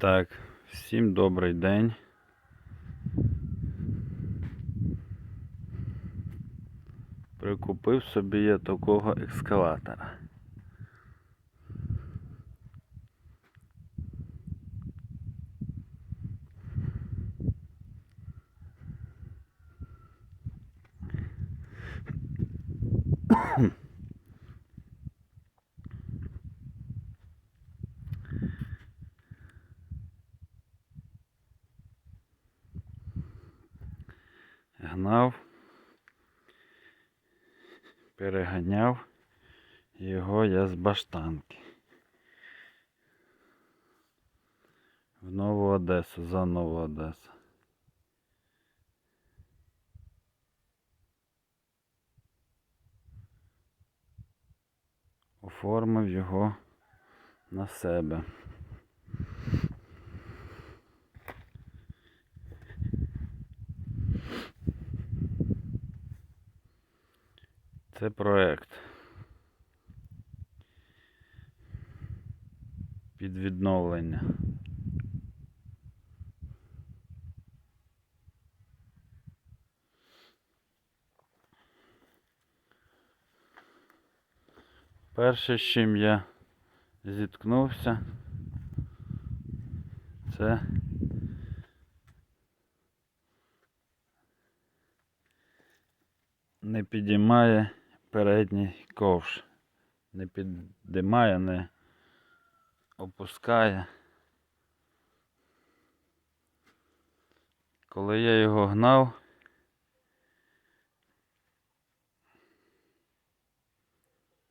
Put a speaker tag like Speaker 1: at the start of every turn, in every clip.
Speaker 1: Так, всім добрий день. Прикупив собі я такого екскаватора. Гнав, переганяв його я з баштанки. В Нову Одесу, за Нову Одесу. Оформив його на себе. Це проект. Під відновлення. Перше, з чим я зіткнувся, це не підіймає передній ковш. Не підіймає, не опускає. Коли я його гнав,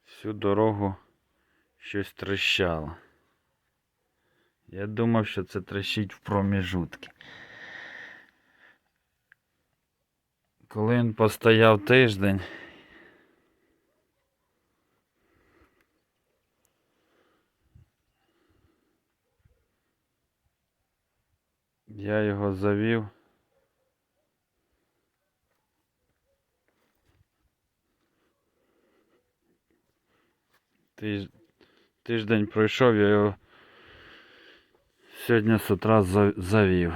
Speaker 1: всю дорогу щось трещало. Я думав, що це трещить в проміжутки. Коли він постояв тиждень, я його завів. Тиж... Тиждень пройшов, я його сьогодні з утра завів.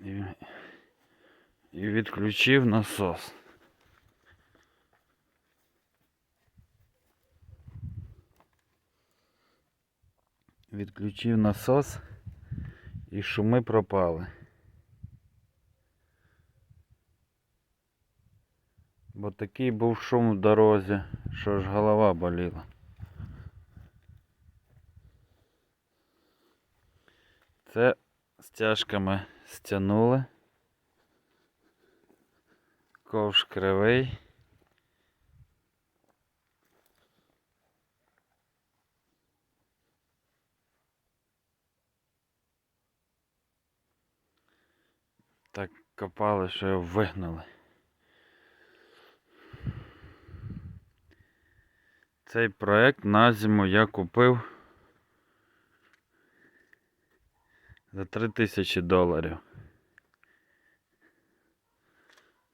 Speaker 1: І, і відключив насос. Відключив насос і шуми пропали. Бо такий був шум в дорозі, що ж голова боліла. Це стяжками стягнули. Ковш кривий. Так копали, що його вигнали. Цей проект на зиму я купив за 3000 доларів.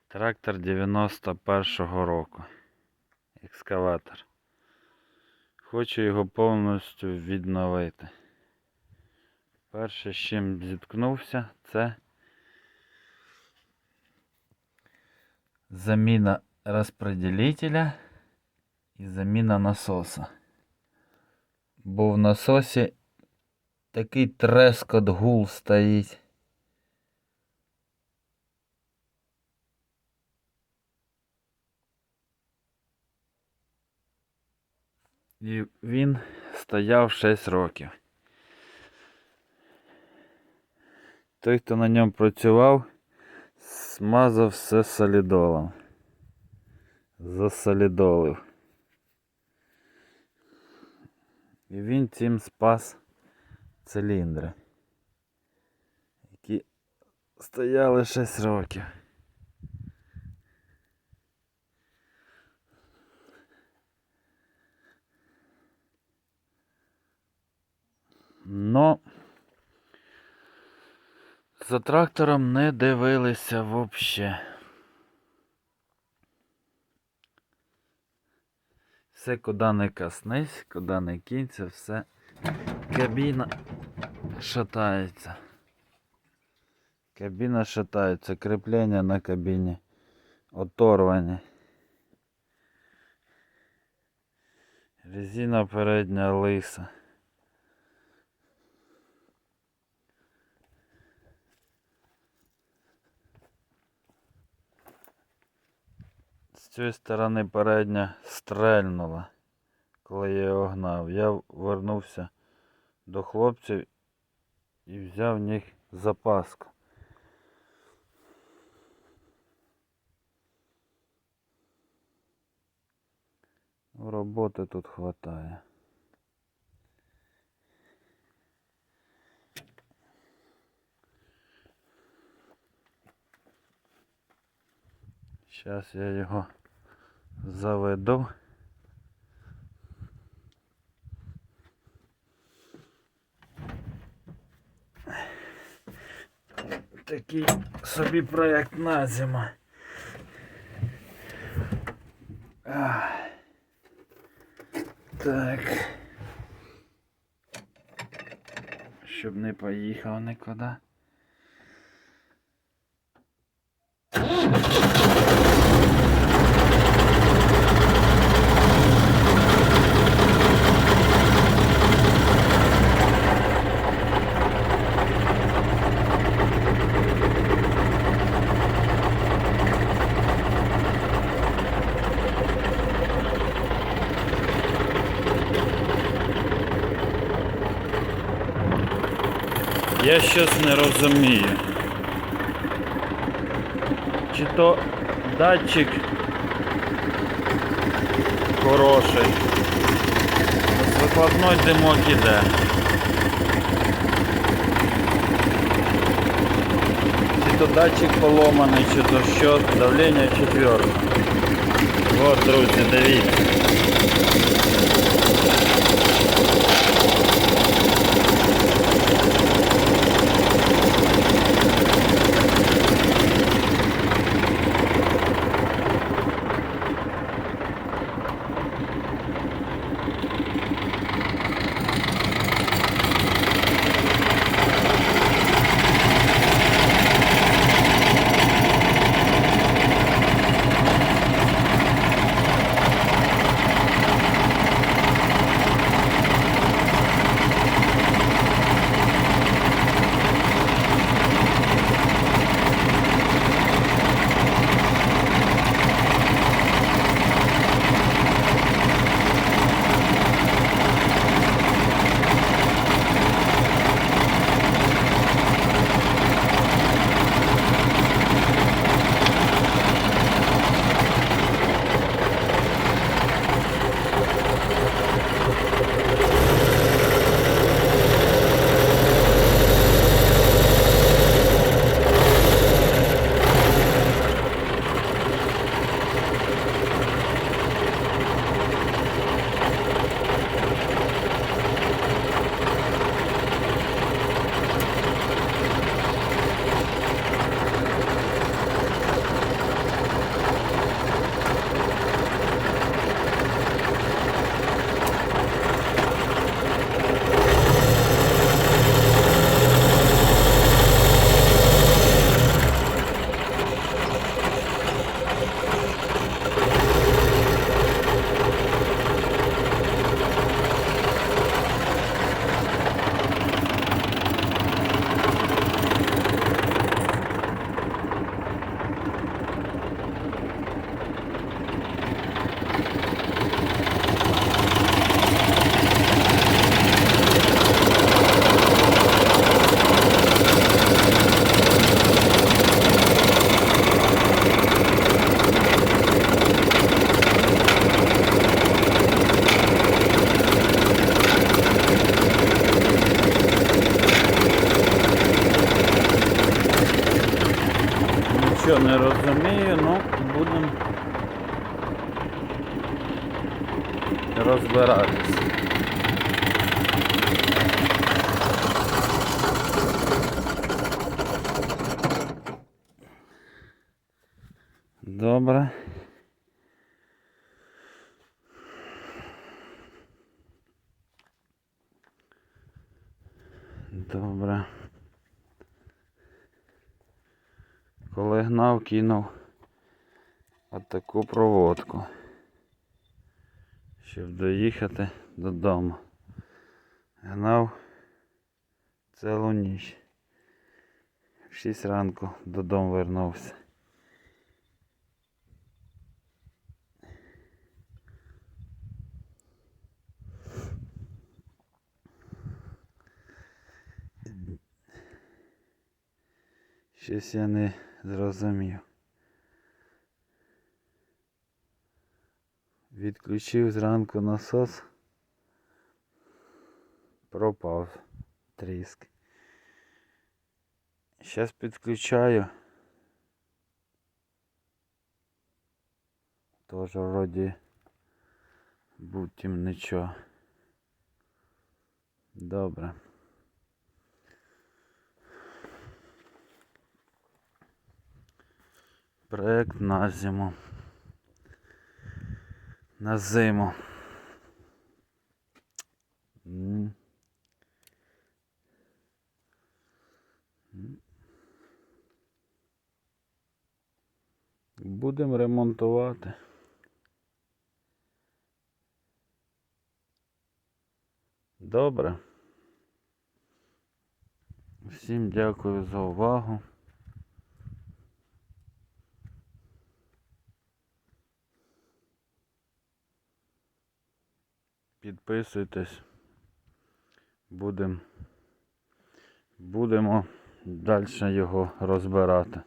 Speaker 1: Трактор 91-го року. Екскаватор. Хочу його повністю відновити. Перше, з чим зіткнувся, це заміна розпределителя і заміна насоса. Бо в насосі такий трескот гул стоїть. І він стояв 6 років. Той, хто на ньому працював, смазав все солідолом. Засолідолив. І він цим спас циліндри, які стояли 6 років. Но за трактором не дивилися взагалі. Все, куди не коснись, куди не кинься, все. Кабіна шатається. Кабіна шатається, кріплення на кабіні оторвані. Резина передня лиса. Цієї сторони передня стрельнула, коли я його гнав. Я вернувся до хлопців і взяв в них запаску. Роботи тут хватає. Зараз я його заведу. Такий собі проєкт на зиму. Так. Щоб не поїхав нікуди. Я щось не розумію. Чи то датчик хороший. З викладной димок іде. Чи то датчик поломаний, чи то що, давлення четверте. Вот, друзі, дивіться. Не розумію, ну будемо розбиратися. Добре. Добре. Гнав, кинув отаку проводку. Щоб доїхати додому. Гнав цілу ніч. В 6 ранку додому вернувся. Щось я не зрозумів. Відключив зранку насос. Пропав тріск. Зараз підключаю. Тоже вроді будь-тім нічого. Добре. Проект на зиму. На зиму. Будемо ремонтувати. Добре. Всім дякую за увагу. Підписуйтесь. Будем, будемо далі його розбирати.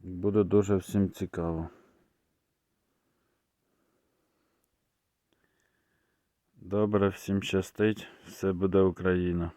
Speaker 1: Буде дуже всім цікаво. Добре, всім щастить, все буде Україна.